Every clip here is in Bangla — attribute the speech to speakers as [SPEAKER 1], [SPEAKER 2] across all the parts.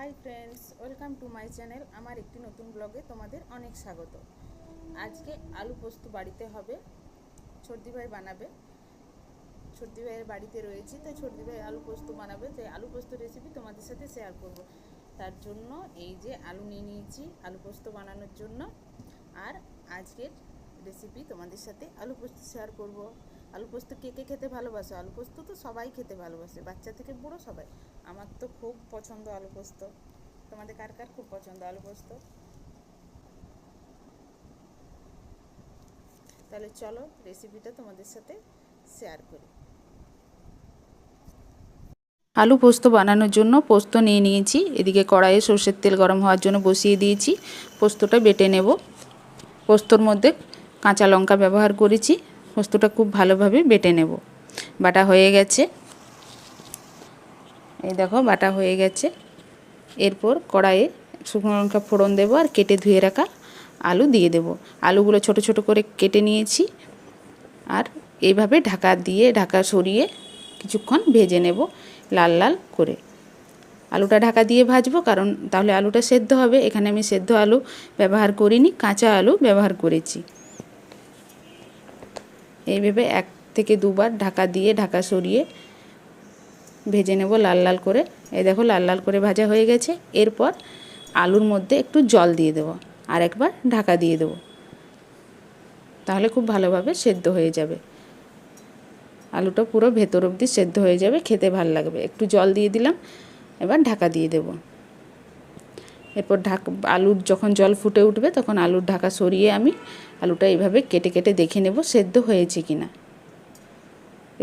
[SPEAKER 1] Hi friends, welcome to my channel. আমার একটি নতুন ব্লগে তোমাদের অনেক স্বাগত। আজকে আলু পোস্ত বাড়িতে হবে। সর্দি ভাই বানাবে। সর্দি ভাইয়ের বাড়িতে রয়েছি তাই সর্দি ভাই আলু পোস্ত বানাবে। তাই আলু পোস্ত রেসিপি তোমাদের সাথে শেয়ার করব। তার জন্য এই যে আলু নিয়ে নিয়েছি, আলু পোস্ত বানানোর জন্য। আর আজকের রেসিপি তোমাদের সাথে আলু পোস্ত শেয়ার করব। আলু পোস্ত কে কে খেতে ভালোবাসে? আলু পোস্ত তো সবাই খেতে ভালোবাসে, বাচ্চা থেকে বুড়ো সবাই। আমার তো খুব পছন্দ আলু পোস্ত। তোমাদের কার কার খুব পছন্দ আলু পোস্ত? তাহলে চলো রেসিপিটা তোমাদের সাথে শেয়ার করি।
[SPEAKER 2] আলু পোস্ত বানানোর জন্য পোস্ত নিয়ে নিয়েছি। এদিকে কড়াইয়ে সর্ষের তেল গরম হওয়ার জন্য বসিয়ে দিয়েছি। পোস্তটা বেটে নেব। পোস্তর মধ্যে কাঁচা লঙ্কা ব্যবহার করেছি। পোস্তটা খুব ভালোভাবে বেটে নেব। বাটা হয়ে গেছে। এই দেখো, বাটা হয়ে গেছে। এরপর কড়াইয়ে শুকনো লঙ্কা ফোড়ন দেবো আর কেটে ধুয়ে রাখা আলু দিয়ে দেব। আলুগুলো ছোট ছোট করে কেটে নিয়েছি আর এইভাবে ঢাকা দিয়ে ঢাকা সরিয়ে কিছুক্ষণ ভেজে নেব লাল লাল করে। আলুটা ঢাকা দিয়ে ভাজবো কারণ তাহলে আলুটা সেদ্ধ হবে। এখানে আমি সেদ্ধ আলু ব্যবহার করিনি, কাঁচা আলু ব্যবহার করেছি। এইভাবে এক থেকে দুবার ঢাকা দিয়ে ঢাকা সরিয়ে ভেজে নেব লাল লাল করে। এই দেখো লাল লাল করে ভাজা হয়ে গেছে। এরপর আলুর মধ্যে একটু জল দিয়ে দেবো আর একবার ঢাকা দিয়ে দেবো। তাহলে খুব ভালোভাবে সেদ্ধ হয়ে যাবে। আলুটা পুরো ভেতর অবধি সেদ্ধ হয়ে যাবে, খেতে ভালো লাগবে। একটু জল দিয়ে দিলাম, এবার ঢাকা দিয়ে দেব। এরপর ঢাক, আলুর যখন জল ফুটে উঠবে তখন আলুর ঢাকা সরিয়ে আমি আলুটা এইভাবে কেটে কেটে দেখে নেব সেদ্ধ হয়েছে কি না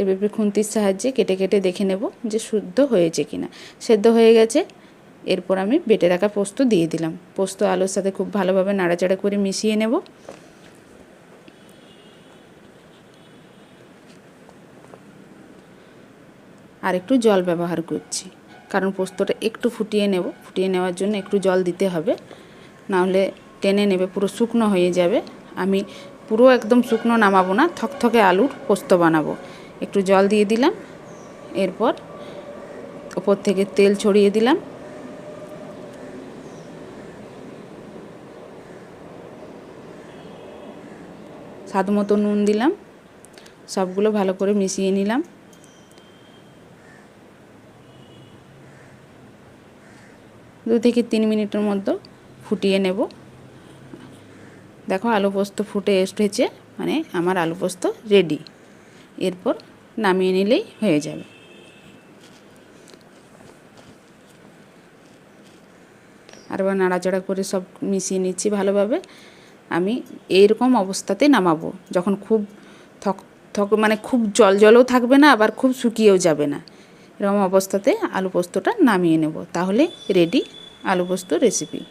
[SPEAKER 2] এভাবে খুন্তির সাহায্যে কেটে কেটে দেখে নেব যে শুদ্ধ হয়েছে কি না সেদ্ধ হয়ে গেছে, এরপর আমি বেটে রাখা পোস্ত দিয়ে দিলাম। পোস্ত আলুর সাথে খুব ভালোভাবে নাড়াচাড়া করে মিশিয়ে নেব। আর একটু জল ব্যবহার করছি। কারণ পোস্তটা একটু ফুটিয়ে নেব। ফুটিয়ে নেওয়ার জন্য একটু জল দিতে হবে। নাহলে টেনে নেবে, পুরো শুকনো হয়ে যাবে। আমি পুরো একদম শুকনো নামাবো না, থকথকে আলুর পোস্ত বানাবো। একটু জল দিয়ে দিলাম। এরপর ওপর থেকে তেল ছড়িয়ে দিলাম। স্বাদ মতো নুন দিলাম। সবগুলো ভালো করে মিশিয়ে নিলাম। দু থেকে তিন মিনিটের মধ্যে ফুটিয়ে নেব। দেখো আলু পোস্ত ফুটে এসেছে মানে আমার আলু পোস্ত রেডি এরপর নামিয়ে নিলেই হয়ে যাবে। আরবার নাড়াচাড়া করে সব মিশিয়ে নিচ্ছি ভালোভাবে। আমি এইরকম অবস্থাতে নামাবো, যখন খুব থক থক মানে খুব জল জলও থাকবে না, আবার খুব শুকিয়েও যাবে না। এরকম অবস্থাতে আলু পোস্তটা নামিয়ে নেব, তাহলে রেডি আলু পোস্ত রেসিপি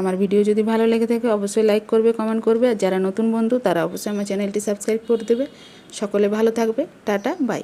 [SPEAKER 2] আমার ভিডিও যদি ভালো লেগে থাকে, অবশ্যই লাইক করবে কমেন্ট করবে। আর যারা নতুন বন্ধু, তারা অবশ্যই আমার চ্যানেলটি সাবস্ক্রাইব করে দেবে। সকলে ভালো থাকবে। Tata bye